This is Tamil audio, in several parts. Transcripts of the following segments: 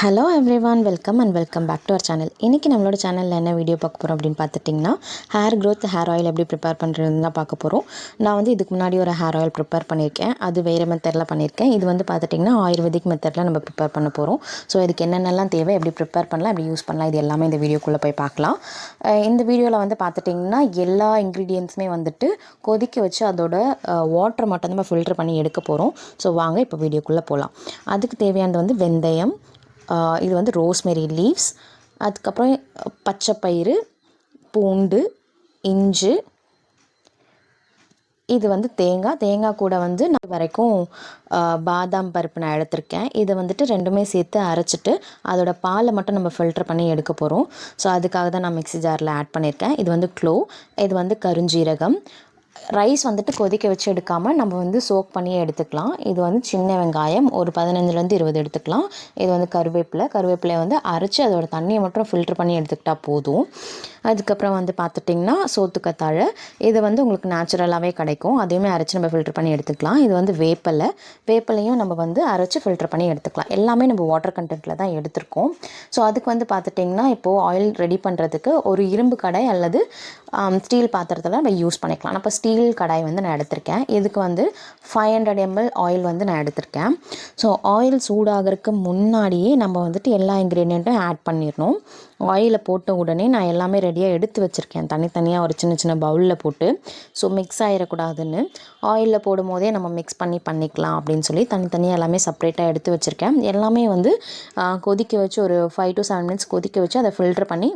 Hello everyone welcome and welcome back to our channel இன்றைக்கி நம்மளோட சேனலில் என்ன வீடியோ பார்க்க போகிறோம் அப்படின்னு பார்த்துட்டிங்கன்னா ஹேர் க்ரோத் ஹேர் ஆயில் எப்படி ப்ரிப்பேர் பண்ணுறதுன்னு தான் பார்க்க போகிறோம் நான் வந்து இதுக்கு முன்னாடி ஒரு ஹேர் ஆயில் ப்ரிப்பேர் பண்ணியிருக்கேன். அது வேறு மெத்தடில் பண்ணியிருக்கேன். இது வந்து பார்த்துட்டிங்கன்னா ஆயுர்வேதிக் மெத்தடில் நம்ம ப்ரிப்பேர் பண்ண போகிறோம் ஸோ இதுக்கு என்னென்னலாம் தேவை எப்படி ப்ரிப்பேர் பண்ணலாம் எப்படி யூஸ் பண்ணலாம் இது எல்லாமே இந்த வீடியோக்குள்ளே போய் பார்க்கலாம். இந்த வீடியோவில் வந்து பார்த்துட்டிங்கன்னா எல்லா இன்க்ரீடியன்ஸுமே வந்துட்டு கொதிக்க வச்சு அதோட வாட்டர் மட்டும் நம்ம ஃபில்டர் பண்ணி எடுக்க போகிறோம் ஸோ வாங்க இப்போ வீடியோக்குள்ளே போகலாம் அதுக்கு தேவையானது வந்து வெந்தயம் இது வந்து ரோஸ்மெரி லீவ்ஸ். அதுக்கப்புறம் பச்சை பயிறு பூண்டு இஞ்சி. இது வந்து தேங்காய். தேங்காய் கூட வந்து நான் வரைக்கும் பாதாம் பருப்பு நான் எடுத்திருக்கேன். இதை வந்துட்டு ரெண்டுமே சேர்த்து அரைச்சிட்டு அதோட பாலை மட்டும் நம்ம ஃபில்டர் பண்ணி எடுக்க போகிறோம் ஸோ அதுக்காக தான் நான் மிக்ஸி ஜாரில் ஆட் பண்ணியிருக்கேன். இது வந்து க்ளோ இது வந்து கருஞ்சீரகம். ரைஸ் வந்துட்டு கொதிக்க வச்சு எடுக்காமல் நம்ம வந்து சோக் பண்ணியே எடுத்துக்கலாம். இது வந்து சின்ன வெங்காயம் ஒரு பதினஞ்சுலேருந்து இருபது எடுத்துக்கலாம். இது வந்து கருவேப்பிலை. கருவேப்பிலையை வந்து அரைச்சி அதோட தண்ணியை மட்டும் ஃபில்ட்ரு பண்ணி எடுத்துக்கிட்டால் போதும். அதுக்கப்புறம் வந்து பார்த்துட்டிங்கன்னா சோத்துக்கத்தாழை. இது வந்து உங்களுக்கு நேச்சுரலாகவே கிடைக்கும். அதையுமே அரைச்சி நம்ம ஃபில்டர் பண்ணி எடுத்துக்கலாம். இது வந்து வேப்பிலை. வேப்பிலையும் நம்ம வந்து அரைச்சி ஃபில்ட்ரு பண்ணி எடுத்துக்கலாம். எல்லாமே நம்ம வாட்டர் கண்டென்ட்டில் தான் எடுத்திருக்கோம். ஸோ அதுக்கு வந்து பார்த்துட்டிங்கன்னா இப்போது ஆயில் ரெடி பண்ணுறதுக்கு ஒரு இரும்பு கடை அல்லது ஸ்டீல் பாத்திரத்தில் நம்ம யூஸ் பண்ணிக்கலாம். அப்போ ஸ்டீல் ஸ்டீல் கடாய் வந்து நான் எடுத்திருக்கேன். இதுக்கு வந்து ஃபைவ் ஹண்ட்ரட் எம்எல் ஆயில் வந்து நான் எடுத்திருக்கேன். ஸோ ஆயில் சூடாகிறதுக்கு முன்னாடியே நம்ம வந்துட்டு எல்லா இன்க்ரீடியண்ட்டும் ஆட் பண்ணிடணும். ஆயிலை போட்ட உடனே நான் எல்லாமே ரெடியாக எடுத்து வச்சுருக்கேன். தனித்தனியாக ஒரு சின்ன சின்ன பவுலில் போட்டு. ஸோ மிக்ஸ் ஆகிடக்கூடாதுன்னு ஆயிலில் போடும் போதே நம்ம மிக்ஸ் பண்ணி பண்ணிக்கலாம் அப்படின்னு சொல்லி தனித்தனியாக எல்லாமே செப்பரேட்டாக எடுத்து வச்சுருக்கேன். எல்லாமே வந்து கொதிக்க வச்சு ஒரு ஃபைவ் டு செவன் மினிட்ஸ் கொதிக்க வச்சு அதை ஃபில்டர் பண்ணி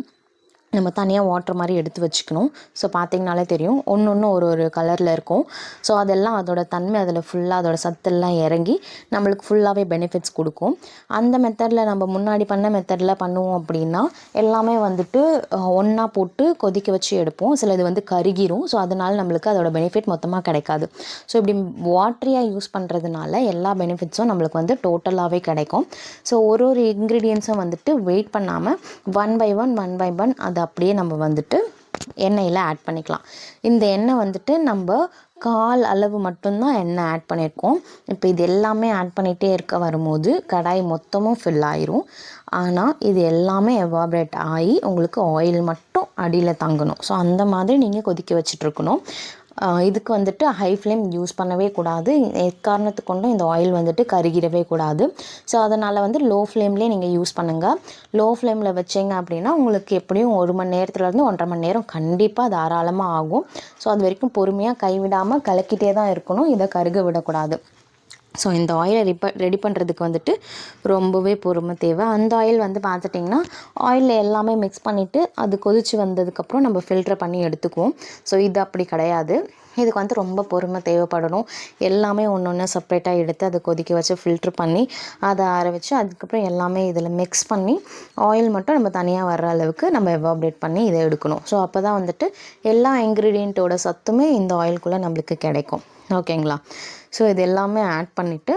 நம்ம தனியாக வாட்டர் மாதிரி எடுத்து வச்சுக்கணும். ஸோ பார்த்திங்கனாலே தெரியும். ஒன்று ஒன்று ஒரு ஒரு கலரில் இருக்கும். ஸோ அதெல்லாம் அதோட தன்மை அதில் ஃபுல்லாக அதோட சத்தெல்லாம் இறங்கி நம்மளுக்கு ஃபுல்லாகவே பெனிஃபிட்ஸ் கொடுக்கும். அந்த மெத்தடில் நம்ம முன்னாடி பண்ண மெத்தடில் பண்ணுவோம் அப்படின்னா எல்லாமே வந்துட்டு ஒன்றா போட்டு கொதிக்க வச்சு எடுப்போம். சில இது வந்து கருகிரும். ஸோ அதனால் நம்மளுக்கு அதோட பெனிஃபிட் மொத்தமாக கிடைக்காது. ஸோ இப்படி வாட்டரியாக யூஸ் பண்ணுறதுனால எல்லா பெனிஃபிட்ஸும் நம்மளுக்கு வந்து டோட்டலாகவே கிடைக்கும். ஸோ ஒரு ஒரு இன்க்ரீடியன்ஸும் வந்துட்டு வெயிட் பண்ணாமல் one by one one by one அதை அப்படியே நம்ம வந்துட்டு எண்ணெயில் ஆட் பண்ணிக்கலாம். இந்த எண்ணெய் வந்துட்டு நம்ம கால் அளவு மட்டும்தான் எண்ணெய் ஆட் பண்ணியிருக்கோம். இப்போ இது எல்லாமே ஆட் பண்ணிகிட்டே இருக்க வரும்போது கடாய் மொத்தமும் ஃபில் ஆயிரும். ஆனால் இது எல்லாமே எவாப்ரேட் ஆகி உங்களுக்கு ஆயில் மட்டும் அடியில் தங்கணும். ஸோ அந்த மாதிரி நீங்கள் கொதிக்க வச்சுட்ருக்கணும் இதுக்கு வந்துட்டு ஹை ஃப்ளேம் யூஸ் பண்ணவே கூடாது. எக்காரணத்து கொண்டும் இந்த ஆயில் வந்துட்டு கருகிடவே கூடாது. ஸோ அதனால் வந்து லோ ஃப்ளேம்லேயே நீங்கள் யூஸ் பண்ணுங்கள் லோ ஃப்ளேமில் வச்சிங்க அப்படின்னா உங்களுக்கு எப்படியும் ஒரு மணி நேரத்துலேருந்து ஒன்றரை மணி நேரம் கண்டிப்பாக தாராளமாக ஆகும். ஸோ அது வரைக்கும் பொறுமையாக கைவிடாமல் கலக்கிட்டே தான் இருக்கணும். இதை கருக விடக்கூடாது. ஸோ இந்த ஆயிலை ரிப்ப ரெடி பண்ணுறதுக்கு வந்துட்டு ரொம்பவே பொறுமை தேவை. அந்த ஆயில் வந்து பார்த்துட்டிங்கன்னா ஆயிலில் எல்லாமே மிக்ஸ் பண்ணிவிட்டு அது கொதித்து வந்ததுக்கப்புறம் நம்ம ஃபில்டர் பண்ணி எடுத்துக்குவோம். ஸோ இது அப்படி கிடையாது. இதுக்கு வந்து ரொம்ப பொறுமை தேவைப்படணும். எல்லாமே ஒன்று ஒன்று செப்பரேட்டாக எடுத்து அதை கொதிக்க வச்சு ஃபில்ட்ரு பண்ணி அதை ஆற வச்சு அதுக்கப்புறம் எல்லாமே இதில் மிக்ஸ் பண்ணி ஆயில் மட்டும் நம்ம தனியாக வர்ற அளவுக்கு நம்ம எவாப்ரேட் பண்ணி இதை எடுக்கணும். ஸோ அப்போ தான் வந்துட்டு எல்லா இன்க்ரீடியண்ட்டோட சத்துமே இந்த ஆயிலுக்குள்ளே நம்மளுக்கு கிடைக்கும். ஓகேங்களா? ஸோ இது எல்லாமே ஆட் பண்ணிவிட்டு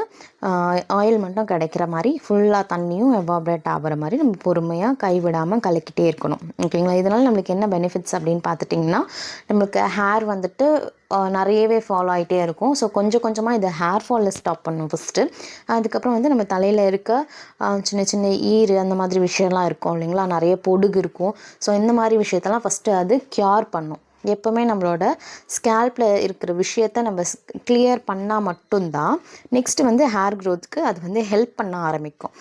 ஆயில் மட்டும் கிடைக்கிற மாதிரி ஃபுல்லாக தண்ணியும் எவாப்ரேட் ஆகிற மாதிரி நம்ம பொறுமையாக கைவிடாமல் கலக்கிட்டே இருக்கணும். ஓகேங்களா? இதனால் நம்மளுக்கு என்ன பெனிஃபிட்ஸ் அப்படின்னு பார்த்துட்டிங்கன்னா நம்மளுக்கு ஹேர் வந்துட்டு நிறையவே ஃபாலோ ஆகிட்டே இருக்கும். ஸோ கொஞ்சம் கொஞ்சமாக இது ஹேர் ஃபாலில் ஸ்டாப் பண்ணும் ஃபஸ்ட்டு அதுக்கப்புறம் வந்து நம்ம தலையில் இருக்க சின்ன சின்ன ஈர் அந்த மாதிரி விஷயம்லாம் இருக்கும் இல்லைங்களா? நிறைய பொடுகு இருக்கும். ஸோ இந்த மாதிரி விஷயத்தெல்லாம் ஃபஸ்ட்டு அது க்யூர் பண்ணும். எப்போவுமே நம்மளோட ஸ்கேல்பில் இருக்கிற விஷயத்த நம்ம கிளியர் பண்ணால் மட்டும்தான் நெக்ஸ்ட்டு வந்து ஹேர் க்ரோத்துக்கு அது வந்து ஹெல்ப் பண்ண ஆரம்பிக்கும்.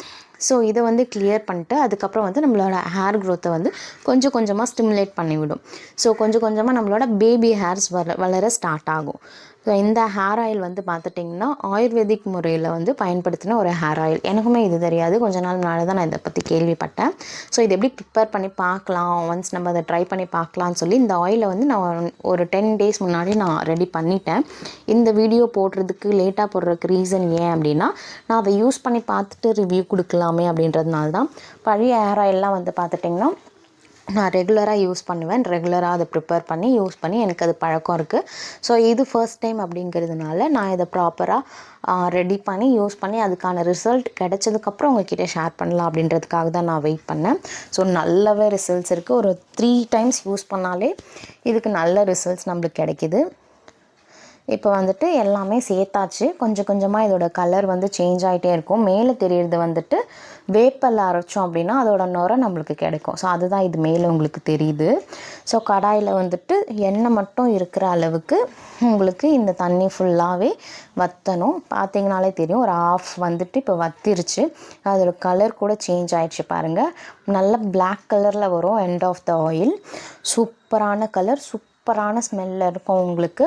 ஸோ இதை வந்து கிளியர் பண்ணிட்டு அதுக்கப்புறம் வந்து நம்மளோட ஹேர் க்ரோத்தை வந்து கொஞ்சம் கொஞ்சமாக ஸ்டிமுலேட் பண்ணிவிடும். ஸோ கொஞ்சம் கொஞ்சமாக நம்மளோட பேபி ஹேர்ஸ் வள வளர ஸ்டார்ட் ஆகும். ஸோ இந்த ஹேர் ஆயில் வந்து பார்த்துட்டிங்கன்னா ஆயுர்வேதிக் முறையில் வந்து பயன்படுத்தின ஒரு ஹேர் ஆயில் எனக்குமே இது தெரியாது. கொஞ்ச நாள் முன்னாடி தான் நான் இதை பற்றி கேள்விப்பட்டேன். ஸோ இது எப்படி ப்ரிப்பேர் பண்ணி பார்க்கலாம்? ஒன்ஸ் நம்ம அதை ட்ரை பண்ணி பார்க்கலாம்னு சொல்லி இந்த ஆயிலை வந்து நான் ஒரு டென் டேஸ் முன்னாடி நான் ரெடி பண்ணிட்டேன். இந்த வீடியோ போடுறதுக்கு லேட்டாக போடுறதுக்கு ரீசன் ஏன் அப்படின்னா நான் அதை யூஸ் பண்ணி பார்த்துட்டு ரிவ்யூ கொடுக்கலாமே அப்படின்றதுனால தான். பழைய ஹேர் ஆயிலெலாம் வந்து பார்த்துட்டிங்கன்னா நான் ரெகுலராக யூஸ் பண்ணுவேன். ரெகுலராக அதை ப்ரிப்பேர் பண்ணி யூஸ் பண்ணி எனக்கு அது பழக்கம் இருக்குது ஸோ இது ஃபர்ஸ்ட் டைம் அப்படிங்கிறதுனால நான் இதை ப்ராப்பராக ரெடி பண்ணி யூஸ் பண்ணி அதுக்கான ரிசல்ட் கிடச்சதுக்கப்புறம் உங்ககிட்ட ஷேர் பண்ணலாம் அப்படின்றதுக்காக தான் நான் வெயிட் பண்ணேன். ஸோ நல்லாவே ரிசல்ட்ஸ் இருக்குது ஒரு த்ரீ டைம்ஸ் யூஸ் பண்ணாலே இதுக்கு நல்ல ரிசல்ட்ஸ் நம்மளுக்கு கிடைக்கிது. இப்போ வந்துட்டு எல்லாமே சேர்த்தாச்சு. கொஞ்சம் கொஞ்சமாக இதோட கலர் வந்து சேஞ்ச் ஆகிட்டே இருக்கும். மேலே தெரியறது வந்துட்டு வேப்பல் அரைச்சோம் அப்படின்னா அதோட நுரை நம்மளுக்கு கிடைக்கும். ஸோ அதுதான் இது மேலே உங்களுக்கு தெரியுது. ஸோ கடாயில் வந்துட்டு எண்ணெய் மட்டும் இருக்கிற அளவுக்கு உங்களுக்கு இந்த தண்ணி ஃபுல்லாகவே வற்றணும் பார்த்தீங்கனாலே தெரியும் ஒரு ஆஃப் வந்துட்டு இப்போ வத்திருச்சு. அதோட கலர் கூட சேஞ்ச் ஆயிடுச்சு பாருங்கள் நல்ல பிளாக் கலரில் வரும் எண்ட் ஆஃப் த ஆயில் சூப்பரான கலர் சூப் சூப்பரான ஸ்மெல்லில் இருக்கும் உங்களுக்கு.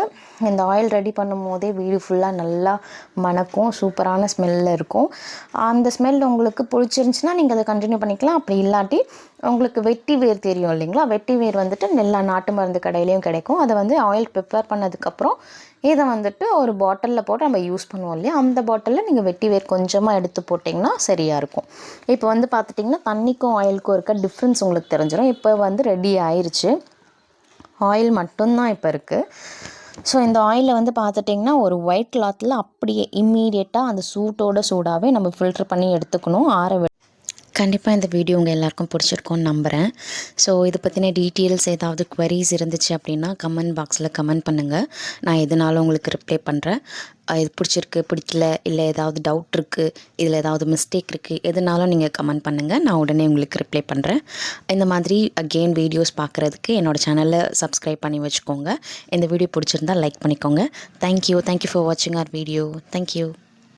இந்த ஆயில் ரெடி பண்ணும் போதே வீடு ஃபுல்லாக நல்லா மணக்கும் சூப்பரான ஸ்மெல்லில் இருக்கும். அந்த ஸ்மெல் உங்களுக்கு பிடிச்சிருந்துச்சின்னா நீங்கள் அதை கண்டினியூ பண்ணிக்கலாம். அப்படி இல்லாட்டி உங்களுக்கு வெட்டி வேர் தெரியும் இல்லைங்களா? வெட்டி வேர் வந்துட்டு எல்லா நாட்டு மருந்து கடையிலையும் கிடைக்கும். அதை வந்து ஆயில் ப்ரிப்பேர் பண்ணதுக்கப்புறம் இதை வந்துட்டு ஒரு பாட்டிலில் போட்டு நம்ம யூஸ் பண்ணுவோம் இல்லையா? அந்த பாட்டிலில் நீங்கள் வெட்டி வேர் கொஞ்சமாக எடுத்து போட்டிங்கன்னா சரியாக இருக்கும். இப்போ வந்து பார்த்துட்டிங்கன்னா தண்ணிக்கும் ஆயிலுக்கும் இருக்க டிஃப்ரென்ஸ் உங்களுக்கு தெரிஞ்சிடும் இப்போ வந்து ரெடி ஆயிடுச்சு ஆயில் மட்டும்தான் இப்போ இருக்குது ஸோ இந்த ஆயிலில் வந்து பார்த்துட்டிங்கன்னா ஒரு ஒயிட் கிளாத்தில் அப்படியே இம்மீடியட்டாக அந்த சூட்டோட சூடாகவே நம்ம ஃபில்டர் பண்ணி எடுத்துக்கணும் ஆற கண்டிப்பாக இந்த வீடியோ உங்கள் எல்லாருக்கும் பிடிச்சிருக்கும்னு நம்புகிறேன் ஸோ இதை பற்றின டீட்டெயில்ஸ் ஏதாவது குவரிஸ் இருந்துச்சு அப்படின்னா கமெண்ட் பாக்ஸில் கமெண்ட் பண்ணுங்கள் நான் எதுனாலும் உங்களுக்கு ரிப்ளை பண்ணுறேன் இது பிடிச்சிருக்கு பிடிக்கல இல்லை ஏதாவது டவுட் இருக்குது இதில் ஏதாவது மிஸ்டேக் இருக்குது எதுனாலும் நீங்கள் கமெண்ட் பண்ணுங்கள் நான் உடனே உங்களுக்கு ரிப்ளை பண்ணுறேன் இந்த மாதிரி அகெயின் வீடியோஸ் பார்க்குறதுக்கு என்னோடய சேனலை சப்ஸ்கிரைப் பண்ணி வச்சுக்கோங்க. இந்த வீடியோ பிடிச்சிருந்தா லைக் பண்ணிக்கோங்க. Thank you thank you for வாட்சிங் ஆர் வீடியோ தேங்க்யூ